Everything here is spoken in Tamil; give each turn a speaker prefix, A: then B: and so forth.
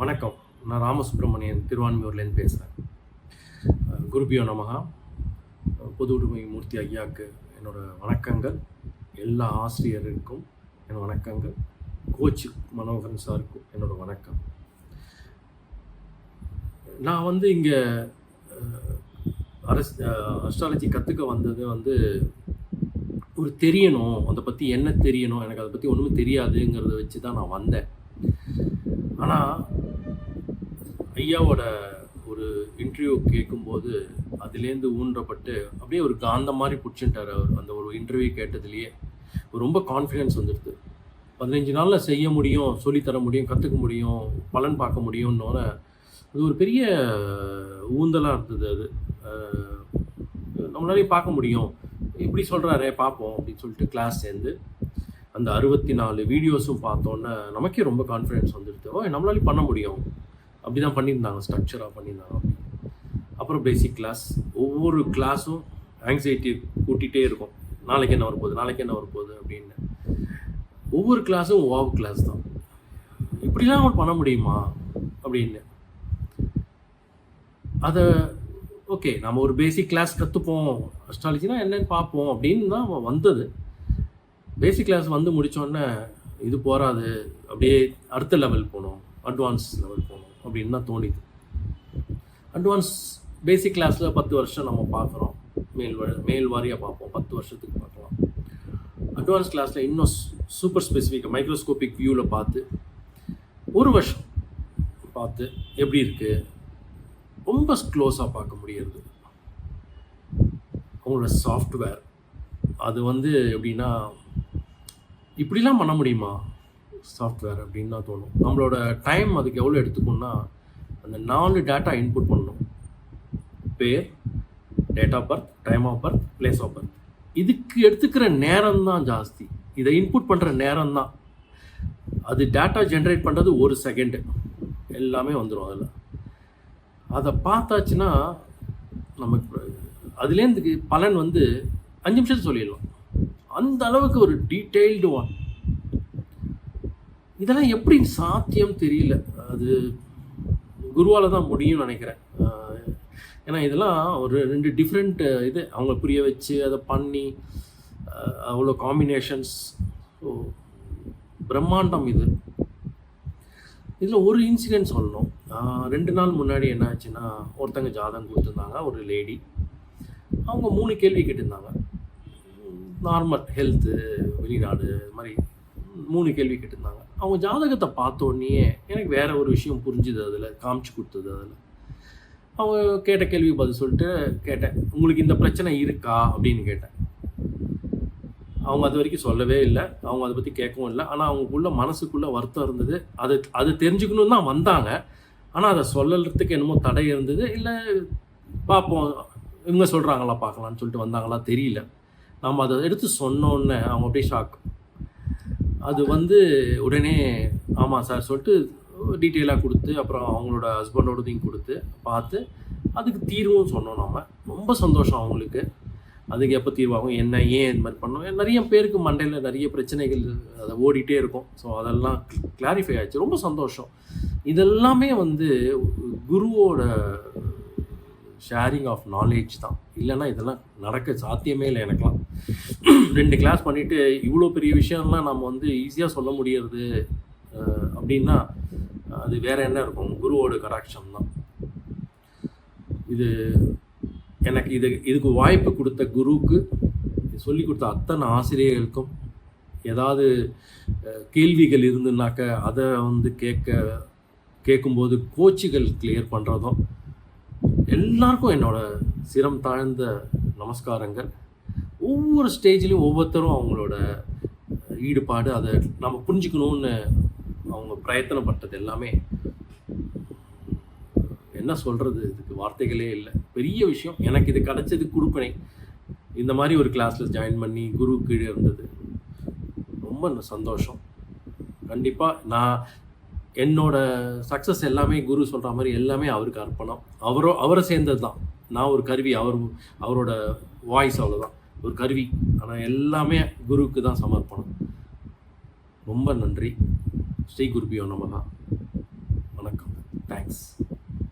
A: வணக்கம். நான் ராமசுப்ரமணியன் திருவான்மையூர்லேருந்து பேசுகிறேன் குருபியோ நமகா பொது உடைமை மூர்த்தி ஐயாவுக்கு என்னோட வணக்கங்கள். எல்லா ஆசிரியருக்கும் என் வணக்கங்கள். கோச் மனோகரன் சாருக்கும் என்னோட வணக்கம். நான் வந்து இங்கே அரசு அஸ்ட்ராலஜி கற்றுக்க வந்தது வந்து ஒரு தெரியணும். அதை பற்றி என்ன தெரியணும்? எனக்கு அதை பற்றி ஒன்றுமே தெரியாதுங்கிறத வச்சு தான் நான் வந்தேன். ஆனால் ஐயாவோட ஒரு இன்டர்வியூ கேட்கும்போது அதுலேருந்து ஊன்றப்பட்டு அப்படியே ஒரு காந்த மாதிரி பிடிச்சிட்டார் அவர். அந்த ஒரு இன்டர்வியூ கேட்டதுலேயே ரொம்ப கான்ஃபிடென்ஸ் வந்துடுது. பதினஞ்சு நாளில் செய்ய முடியும் சொல்லித்தர முடியும் கற்றுக்க முடியும் பலன் பார்க்க முடியும்னோட அது ஒரு பெரிய ஊந்தலாக இருந்தது அது. நம்மளாலேயும் பார்க்க முடியும். இப்படி சொல்கிறாரே பார்ப்போம் அப்படின்னு சொல்லிட்டு கிளாஸ் சேர்ந்து அந்த அறுபத்தி நாலு வீடியோஸும் பார்த்தோன்னே நமக்கே ரொம்ப கான்ஃபிடென்ஸ் வந்துடுது. ஓ நம்மளாலையும் பண்ண முடியும். அப்படி தான் பண்ணியிருந்தாங்க ஸ்ட்ரக்சராக பண்ணியிருந்தாங்க அப்படி. அப்புறம் பேசிக் கிளாஸ் ஒவ்வொரு கிளாஸும் ஆங்ஸைட்டி கூட்டிகிட்டே இருக்கும். நாளைக்கு என்ன வரப்போகுது நாளைக்கு என்ன வரப்போகுது அப்படின்னு. ஒவ்வொரு கிளாஸும் வாவ் கிளாஸ் தான். இப்படிலாம் அவன் பண்ண முடியுமா அப்படின்னு. அதை ஓகே நம்ம ஒரு பேசிக் கிளாஸ் கற்றுப்போம் அஸ்ட்ராலஜினா என்னன்னு பார்ப்போம் அப்படின்னு தான் அவன் வந்தது. பேசிக் கிளாஸ் வந்து முடித்தோடனே இது போகாது அப்படியே அடுத்த லெவல் போகணும் அட்வான்ஸ் லெவல் போகணும். அப்படின்னு தான் தோணிது. அட்வான்ஸ் பேசிக் கிளாஸில் பத்து வருஷம் நம்ம பார்க்குறோம். மேல் மேல் வாரியாக பார்ப்போம். பத்து வருஷத்துக்கு பார்க்கலாம். அட்வான்ஸ் கிளாஸில் இன்னும் சூப்பர் ஸ்பெசிஃபிக் மைக்ரோஸ்கோபிக் வியூவில் பார்த்து ஒரு வருஷம் பார்த்து எப்படி இருக்குது ரொம்ப க்ளோஸாக பார்க்க முடியறது. அவங்களோட சாஃப்ட்வேர் அது வந்து எப்படின்னா இப்படிலாம் பண்ண முடியுமா? சாஃப்ட்வேர் அப்படின்னு தான் தோணும். நம்மளோட டைம் அதுக்கு எவ்வளோ எடுத்துக்கணும்னா அந்த நாலு டேட்டா இன்புட் பண்ணணும். பேர் date of birth time of birth place of birth இதுக்கு எடுத்துக்கிற நேரம் தான் ஜாஸ்தி. இதை இன்புட் பண்ணுற நேரம் தான். அது டேட்டா ஜென்ரேட் பண்ணுறது ஒரு செகண்டு எல்லாமே வந்துடும் அதில். அதை பார்த்தாச்சுன்னா நமக்கு அதுலேருந்து பலன் வந்து அஞ்சு நிமிஷத்துக்கு சொல்லிடலாம். அந்த அளவுக்கு ஒரு டீட்டெயில்டு ஒன் இதெல்லாம் எப்படி சாத்தியம் தெரியல. அது குருவால் தான் முடியும்னு நினைக்கிறேன். ஏன்னா இதெல்லாம் ஒரு ரெண்டு டிஃப்ரெண்ட் இது. அவங்க புரிய வச்சு அதை பண்ணி அவ்வளோ காம்பினேஷன்ஸ் ஸோ பிரம்மாண்டம் இது. இதில் ஒரு இன்சிடென்ட் சொல்லணும். ரெண்டு நாள் முன்னாடி என்ன ஆச்சுன்னா ஒருத்தங்க ஜாதகம் கொடுத்துருந்தாங்க ஒரு லேடி அவங்க மூணு கேள்வி கேட்டிருந்தாங்க. நார்மல் ஹெல்த்து வெளிநாடு இது மாதிரி மூணு கேள்வி கேட்டிருந்தாங்க. அவங்க ஜாதகத்தை பார்த்தோன்னே எனக்கு வேற ஒரு விஷயம் புரிஞ்சுது அதில் காமிச்சு கொடுத்தது அதில். அவங்க கேட்ட கேள்வி பதில் சொல்லிட்டு கேட்டேன். உங்களுக்கு இந்த பிரச்சனை இருக்கா? அப்படின்னு கேட்டேன். அவங்க அது வரைக்கும் சொல்லவே இல்லை. அவங்க அதை பற்றி கேட்கவும் இல்லை. ஆனால் அவங்களுக்குள்ள மனசுக்குள்ளே வருத்தம் இருந்தது. அது அது தெரிஞ்சுக்கணும்னு தான் வந்தாங்க. ஆனால் அதை சொல்லறதுக்கு என்னமோ தடை இருந்தது. இல்லை பார்ப்போம். இவங்க சொல்கிறாங்களா பார்க்கலான்னு சொல்லிட்டு வந்தாங்களா தெரியல. நம்ம அதை எடுத்து சொன்னோன்னே அவங்க அப்படியே ஷாக் அது வந்து உடனே ஆமாம் சார் சொல்லிட்டு டீட்டெயிலாக கொடுத்து அப்புறம் அவங்களோட ஹஸ்பண்டோடதையும் கொடுத்து பார்த்து அதுக்கு தீர்வும் சொன்னோம் நம்ம ரொம்ப சந்தோஷம் அவங்களுக்கு. அதுக்கு எப்போ தீர்வாகும் என்ன ஏன் இந்த மாதிரி பண்ணோம்? நிறைய பேருக்கு மண்டையில் நிறைய பிரச்சனைகள் அதை ஓடிட்டே இருக்கும். ஸோ அதெல்லாம் கிளாரிஃபை ஆச்சு ரொம்ப சந்தோஷம். இதெல்லாமே வந்து குருவோட ஷேரிங் ஆஃப் நாலேஜ் தான். இல்லைன்னா இதெல்லாம் நடக்க சாத்தியமே இல்லை எனக்கெல்லாம். ரெண்டு கிளாஸ் பண்ணிவிட்டு இவ்வளோ பெரிய விஷயம்லாம் நம்ம வந்து ஈஸியாக சொல்ல முடியறது அப்படின்னா அது வேற என்ன இருக்கும்? குருவோட கடாட்சம் தான். இது எனக்கு இது இதுக்கு வாய்ப்பு கொடுத்த குருவுக்கு சொல்லி கொடுத்த அத்தனை ஆசிரியர்களுக்கும் ஏதாவது கேள்விகள் இருந்துனாக்க அதை வந்து கேட்க கேட்கும்போது கோச்சுகள் கிளியர் பண்ணுறதும் எல்லாருக்கும் என்னோட சிரம் தாழ்ந்த நமஸ்காரங்கள். ஒவ்வொரு ஸ்டேஜ்லேயும் ஒவ்வொருத்தரும் அவங்களோட ஈடுபாடு அதை நம்ம புரிஞ்சுக்கணும்னு அவங்க பிரயத்தனப்பட்டது எல்லாமே என்ன சொல்கிறது இதுக்கு வார்த்தைகளே இல்லை. பெரிய விஷயம் எனக்கு இது கிடச்சது கொடுப்பனை இந்த மாதிரி ஒரு கிளாஸில் ஜாயின் பண்ணி குரு கீழே இருந்தது. ரொம்ப சந்தோஷம். கண்டிப்பாக நான் என்னோட சக்ஸஸ் எல்லாமே குரு சொல்கிற மாதிரி எல்லாமே அவருக்கு அர்ப்பணம். அவரோ அவரை சேர்ந்தது தான் நான் ஒரு கருவி அவர் அவரோட வாய்ஸ் அவ்வளோதான் ஒரு கருவி. ஆனால் எல்லாமே குருவுக்கு தான் சமர்ப்பணம். ரொம்ப நன்றி. ஸ்ரீ குருபியோ நமகா வணக்கம். தேங்க்ஸ்